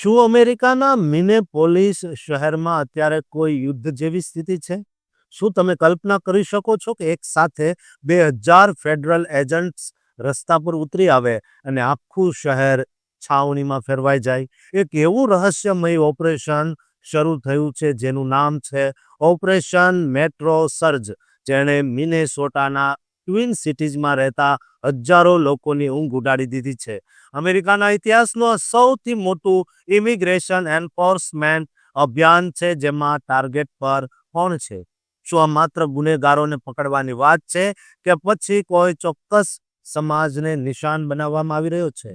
શું અમેરિકાના મિનેપોલિસ શહેરમાં અત્યારે કોઈ યુદ્ધ જેવી સ્થિતિ છે? શું તમે કલ્પના કરી શકો છો કે એક સાથે બે હજાર ફેડરલ એજન્ટ્સ રસ્તા પર ઉતરી આવે અને આખું શહેર છાવણીમાં ફેરવાઈ જાય? એક એવું રહસ્યમય ઓપરેશન શરૂ થયું છે જેનું નામ છે ઓપરેશન મેટ્રો સર્જ, જેણે મિનેસોટાના ટ્વિન સિટીઝમાં રહેતા હજારો લોકોની ઊંઘ ઉડાડી દીધી છે. અમેરિકાના ઇતિહાસનું સૌથી મોટું ઇમિગ્રેશન એન્ફોર્સમેન્ટ અભિયાન છે, જેમાં ટાર્ગેટ પર કોણ છે? શું આ માત્ર ગુનેગારોને પકડવાની વાત છે કે પછી કોઈ ચોક્કસ સમાજને નિશાન બનાવવામાં આવી રહ્યો છે?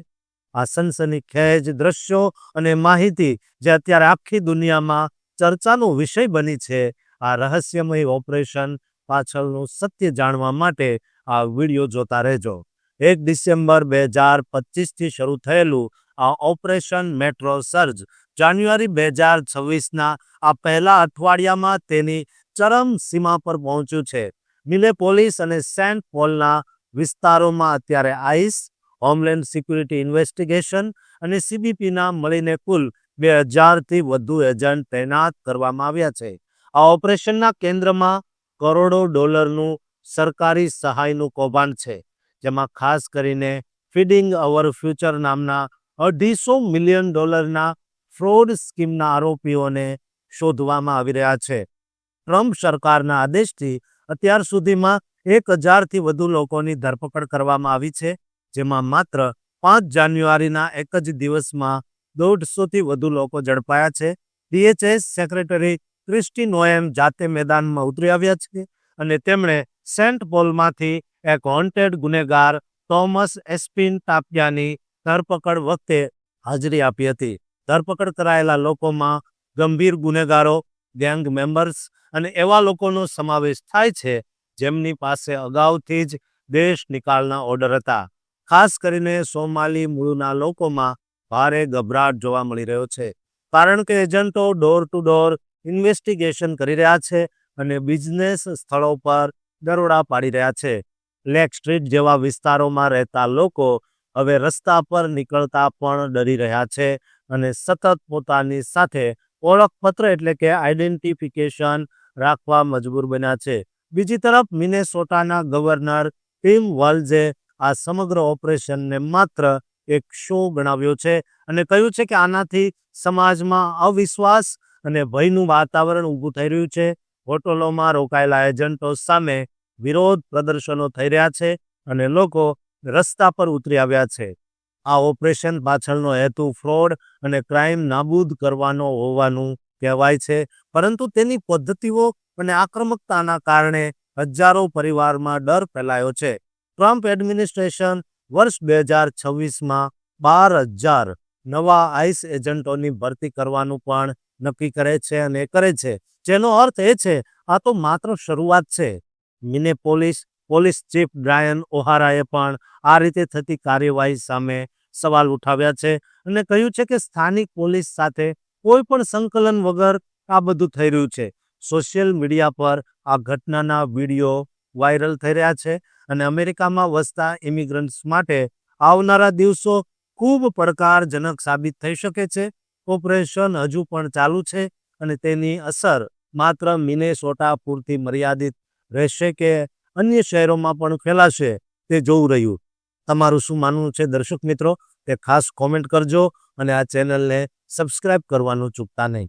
આ સનસનીખેજ દ્રશ્યો અને માહિતી જે અત્યારે આખી દુનિયામાં ચર્ચાનો વિષય બની છે, આ રહસ્યમય ઓપરેશન પાછળનું સત્ય જાણવા માટે આ વીડિયો જોતા રહેજો. એક ડિસેમ્બર બે હજાર પચીસથી શરૂ થયેલું આ ઓપરેશન મેટ્રો સર્જ જાન્યુઆરી બે હજાર છવ્વીસના આ પહેલા અઠવાડિયામાં તેની ચરમ સીમા પર પહોંચ્યું છે. મિલેપોલિસ અને સેન્ટ પોલના વિસ્તારોમાં અત્યારે આઈસ, હોમલેન્ડ સિક્યુરિટી ઇન્વેસ્ટિગેશન અને સીબીપીના મળીને કુલ બે હજારથી વધુ એજન્ટ તૈનાત કરવામાં આવ્યા છે. આ ઓપરેશનના કેન્દ્રમાં કરોડો ડોલરનું સરકારી સહાયનું કૌભાંડ છે. જેમાં ખાસ કરીને ફીડિંગ અવર ફ્યુચર નામના અઢીસો મિલિયન ડોલરના ફ્રોડ સ્કીમના આરોપીઓને શોધવામાં આવી રહ્યા છે. ટ્રમ્પ સરકારના આદેશથી અત્યાર સુધીમાં એક હજારથી વધુ લોકોની ધરપકડ કરવામાં આવી છે, જેમાં માત્ર પાંચ જાન્યુઆરીના એક જ દિવસમાં દોઢસોથી વધુ લોકો ઝડપાયા છે. ડીએચએસ સેક્રેટરી ક્રિસ્ટી નોએમ જાતે મેદાનમાં ઉતરી આવ્યા છે અને તેમણે સેન્ટ પોલમાંથી એક વોન્ટેડ ગુનેગાર થોમસ એસ્પિન તાપિયાની ધરપકડ વખતે હાજરી આપી હતી. ધરપકડ કરાયેલા લોકોમાં ગંભીર ગુનેગારો, ગેંગ મેમ્બર્સ અને એવા લોકોનો સમાવેશ થાય છે જેમની પાસે અગાઉથી જ દેશ નિકાલના ઓર્ડર હતા. ખાસ કરીને સોમાલી મૂળના લોકોમાં ભારે ગભરાટ જોવા મળી રહ્યો છે. કારણ કે એજન્ટો ડોર ટુ ડોર ઇન્વેસ્ટિગેશન કરી રહ્યા છે અને બિઝનેસ સ્થળો પર દરોડા પાડી રહ્યા છે. લેક સ્ટ્રીટ જેવા વિસ્તારોમાં રહેતા લોકો હવે રસ્તા પર નીકળતા પણ ડરી રહ્યા છે અને સતત પોતાની સાથે ઓળખપત્ર એટલે કે આઈડેન્ટિફિકેશન રાખવા મજબૂર બન્યા છે. બીજી તરફ મિનેસોટાના ગવર્નર ટીમ વલ્ઝે આ સમગ્ર ઓપરેશનને માત્ર એક શો ગણાવ્યો છે અને કહ્યું છે કે આનાથી સમાજમાં અવિશ્વાસ અને ભયનું વાતાવરણ ઊભું થઈ રહ્યું છે. હોટલોમાં રોકાયેલા એજન્ટો સામે વિરોધ પ્રદર્શનો થઈ રહ્યા છે અને લોકો રસ્તા પર ઉતરી આવ્યા છે. આ ઓપરેશન પાછળનો હેતુ ફ્રોડ અને ક્રાઇમ નાબૂદ કરવાનો હોવાનું કહેવાય છે, પરંતુ તેની પદ્ધતિઓ અને આક્રમકતાના કારણે હજારો પરિવારમાં ડર ફેલાયો છે. ટ્રમ્પ એડમિનિસ્ટ્રેશન વર્ષ બે હજાર છવ્વીસમાં બાર હજાર નવા આઈસ એજન્ટોની ભરતી કરવાનું પણ નક્કી કરે છે અને કરે છે. જેનો અર્થ એ છે, આ તો માત્ર શરૂઆત છે. મિનેપોલિસ પોલીસ ચીફ બ્રાયન ઓહારાએ પણ આ રીતે થતી કાર્યવાહી સામે સવાલ ઉઠાવ્યા છે અને કહ્યું છે કે સ્થાનિક પોલીસ સાથે કોઈ પણ સંકલન વગર આ બધું થઈ રહ્યું છે. સોશિયલ મીડિયા પર આ ઘટનાના વીડિયો વાયરલ થઈ રહ્યા છે અને અમેરિકામાં વસતા ઇમિગ્રન્ટ્સ માટે આવનારા દિવસો ખૂબ પડકારજનક સાબિત થઈ શકે છે. ઓપરેશન હજુ પણ ચાલુ છે અને તેની અસર માત્ર મિનેસોટા પૂરતી મર્યાદિત રહેશે કે અન્ય શહેરોમાં પણ ફેલાશે તે જોવું રહ્યું. તમારું શું માનવું છે દર્શક મિત્રો? તે ખાસ કોમેન્ટ કરજો અને આ ચેનલને સબસ્ક્રાઇબ કરવાનું ચૂકતા નહીં.